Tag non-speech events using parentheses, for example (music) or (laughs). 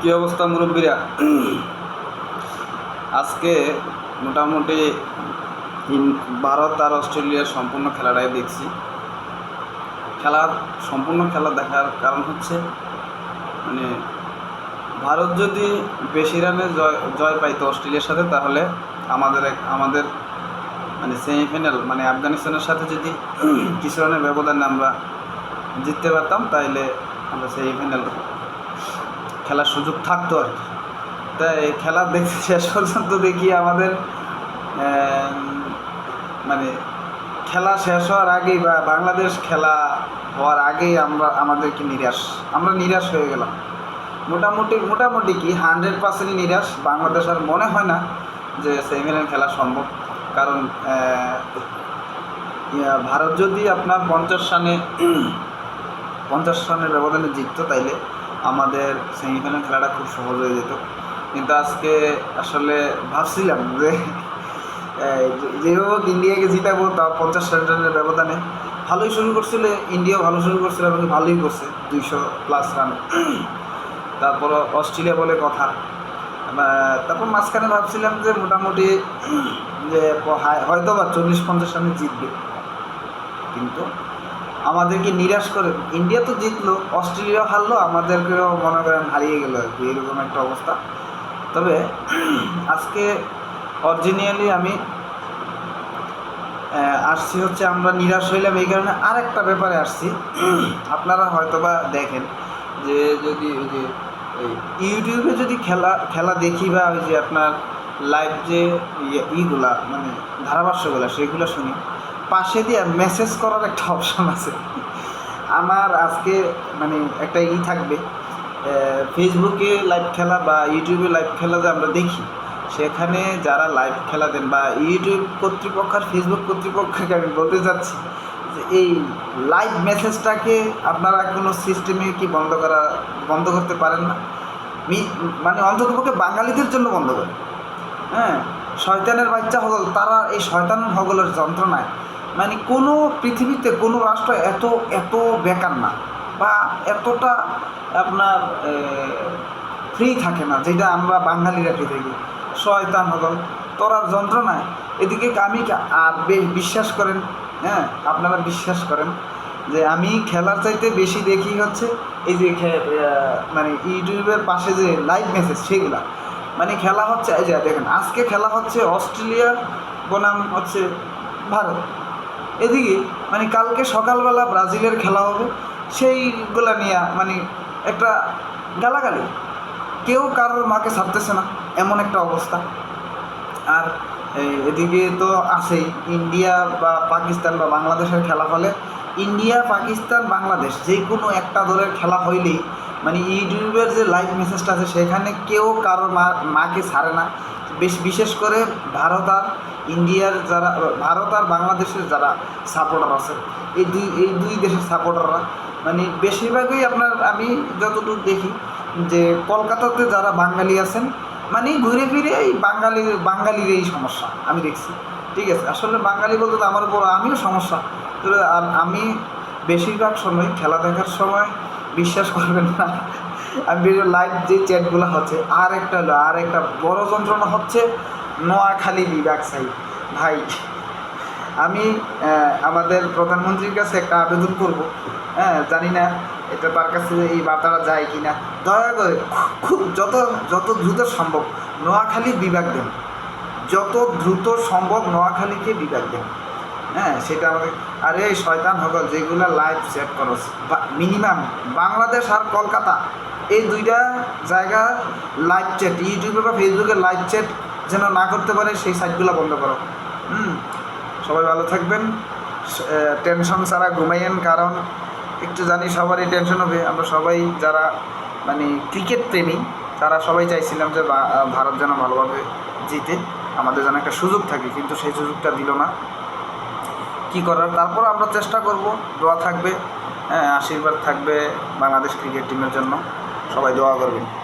কী অবস্থা, মুরব্বীরা? আজকে মোটামুটি ভারত আর অস্ট্রেলিয়ার সম্পূর্ণ খেলাটাই দেখছি। খেলার সম্পূর্ণ খেলা দেখার কারণ হচ্ছে মানে ভারত যদি বেশি রানে জয় জয় পাইতো অস্ট্রেলিয়ার সাথে, তাহলে আমাদের এক, আমাদের মানে সেমিফাইনাল মানে আফগানিস্তানের সাথে যদি কিছু রানের ব্যবধানে আমরা জিততে পারতাম তাহলে আমরা সেমিফাইনাল খেলার সুযোগ থাকতো আর কি। তাই খেলা দেখে (laughs) শেষ পর্যন্ত দেখি আমাদের মানে খেলা শেষ হওয়ার আগেই বা বাংলাদেশ খেলা হওয়ার আগেই আমরা, আমাদেরকে নিরাশ, আমরা নিরাশ হয়ে গেলাম। মোটামুটি মোটামুটি কি হান্ড্রেড পার্সেন্ট নিরাশ, বাংলাদেশ আর মনে হয় না যে সেমিফাইনাল খেলা সম্ভব। কারণ ভারত যদি আপনার পঞ্চাশ রানে, (clears throat) পঞ্চাশ রানের ব্যবধানে জিততো তাইলে আমাদের সেমিফাইনাল খেলাটা খুব সহজ হয়ে যেত। কিন্তু আজকে আসলে ভাবছিলাম যে যেভাবে ইন্ডিয়াকে জিতাবো তাও পঞ্চাশ রানের ব্যবধানে। ভালোই শুরু করছিল ইন্ডিয়া ভালো শুরু করছিল এবং ভালোই করছে, দুইশো প্লাস রান তারপর অস্ট্রেলিয়া বলে কথা। তারপর মাঝখানে ভাবছিলাম যে মোটামুটি, যে হায়- হয়তো বা চল্লিশ পঞ্চাশ রানে জিতবে। কিন্তু আমাদেরকে নিরাশ করে ইন্ডিয়া তো জিতলো অস্ট্রেলিয়া হারলো, আমাদেরকেও মনে করেন হারিয়ে গেল এরকম একটা অবস্থা। তবে (clears throat) আজকে অরিজিনিয়ালি আমি আসছি হচ্ছে আমরা নিরাশ হইলাম এই কারণে আর একটা ব্যাপারে আসছি। (clears throat) আপনারা হয়তোবা দেখেন যে যদি ওই যে ইউটিউবে যদি খেলা খেলা দেখি বা ওই যে আপনার লাইভ যে ইয়ে- ইগুলা মানে ধারাভাষ্যগুলা, সেগুলো শুনি পাশে দিয়ে মেসেজ করার একটা অপশন আছে। আমার আজকে মানে একটা ই থাকবে ফেসবুকে লাইভ খেলা বা ইউটিউবে লাইভ খেলা যে আমরা দেখি, সেখানে যারা লাইভ খেলা দেন বা ইউটিউব কর্তৃপক্ষ আর ফেসবুক কর্তৃপক্ষকে আমি বলতে চাচ্ছি যে এই লাইভ মেসেজটাকে আপনারা কোনো সিস্টেমে কি বন্ধ করা, বন্ধ করতে পারেন না? মানে অন্ততপক্ষে বাঙালিদের জন্য বন্ধ করে হ্যাঁ শয়তানের বাচ্চা হগল তারা এই শয়তান হগলের যন্ত্রণায় মানে কোনো পৃথিবীতে, কোনো রাষ্ট্র এত এত বেকার না বা এতটা আপনার ফ্রি থাকে না যেটা আমরা বাঙালিরা ফ্রি থাকি শয়তান হগল তোরার যন্ত্রণায়। এদিকে আমি আর বিশ্বাস করেন হ্যাঁ আপনারা বিশ্বাস করেন যে আমি খেলার চাইতে বেশি দেখি হচ্ছে এই যে মানে ইউটিউবের পাশে যে লাইভ মেসেজ সেগুলা। মানে খেলা হচ্ছে, এই যে দেখেন, আজকে খেলা হচ্ছে অস্ট্রেলিয়া বনাম হচ্ছে ভারত। এদিকে মানে কালকে সকালবেলা ব্রাজিলের খেলা হবে, সেইগুলা নিয়ে মানে একটা গালাগালি। কেউ কারোর মাকে ছাড়তেছে না, এমন একটা অবস্থা। আর এদিকে তো আছেই, ইন্ডিয়া বা পাকিস্তান বা বাংলাদেশের খেলা হলে ইন্ডিয়া, পাকিস্তান, বাংলাদেশ যে কোনো একটা দলের খেলা হইলেই মানে ইউটিউবের যে লাইভ মেসেজটা আছে, সেখানে কেউ কারোর মা, মাকে ছাড়ে না। বিশেষ করে ভারত আর ইন্ডিয়ার যারা, ভারত আর বাংলাদেশের যারা সাপোর্টার আছে, এই দুই এই দুই দেশের সাপোর্টাররা মানে বেশিরভাগই আপনার আমি যতটুকু দেখি যে কলকাতাতে যারা বাঙালি আছেন মানে ঘুরে ফিরে এই বাঙালি বাঙালির এই সমস্যা, আমি দেখছি, ঠিক আছে, আসলে বাঙালি বলতে তো আমার উপর আমিও সমস্যা আর আমি বেশিরভাগ সময় খেলা দেখার সময় বিশ্বাস করবেন না লাইভ যে চ্যাটগুলো হচ্ছে আর একটা হলো আর একটা বড় যন্ত্রণা হচ্ছে নোয়াখালী বিভাগ সাইড ভাই, আমি আমাদের প্রধানমন্ত্রীর কাছে একটা আবেদন করব। হ্যাঁ জানি না, এটা তার কাছে এই বার্তাটা যায় কি না দয়া করে খুব যত যত দ্রুত সম্ভব নোয়াখালী বিভাগ দেন। যত দ্রুত সম্ভব নোয়াখালীকে বিভাগ দেন। হ্যাঁ সেটা আমাদের আরে শয়তান হগল, যেগুলো লাইভ সেট করো মিনিমাম বাংলাদেশ আর কলকাতা। এই দুইটা জায়গা লাইভ চ্যাট ইউটিউবে বা ফেসবুকে লাইভ চ্যাট যেন না করতে পারে, সেই সাইটগুলো বন্ধ করো। হুম? সবাই ভালো থাকবেন। টেনশন ছাড়া ঘুমাইয়েন, কারণ একটু জানি সবারই টেনশন হবে। আমরা সবাই যারা মানে ক্রিকেট প্রেমী, তারা সবাই চাইছিলাম যে ভারত যেন ভালোভাবে জিতে। আমাদের যেন একটা সুযোগ থাকে, কিন্তু সেই সুযোগটা দিল না। কি করার? তারপর আমরা চেষ্টা করব। দোয়া থাকবে হ্যাঁ আশীর্বাদ থাকবে বাংলাদেশ ক্রিকেট টিমের জন্য। সবাই দোয়া করবেন।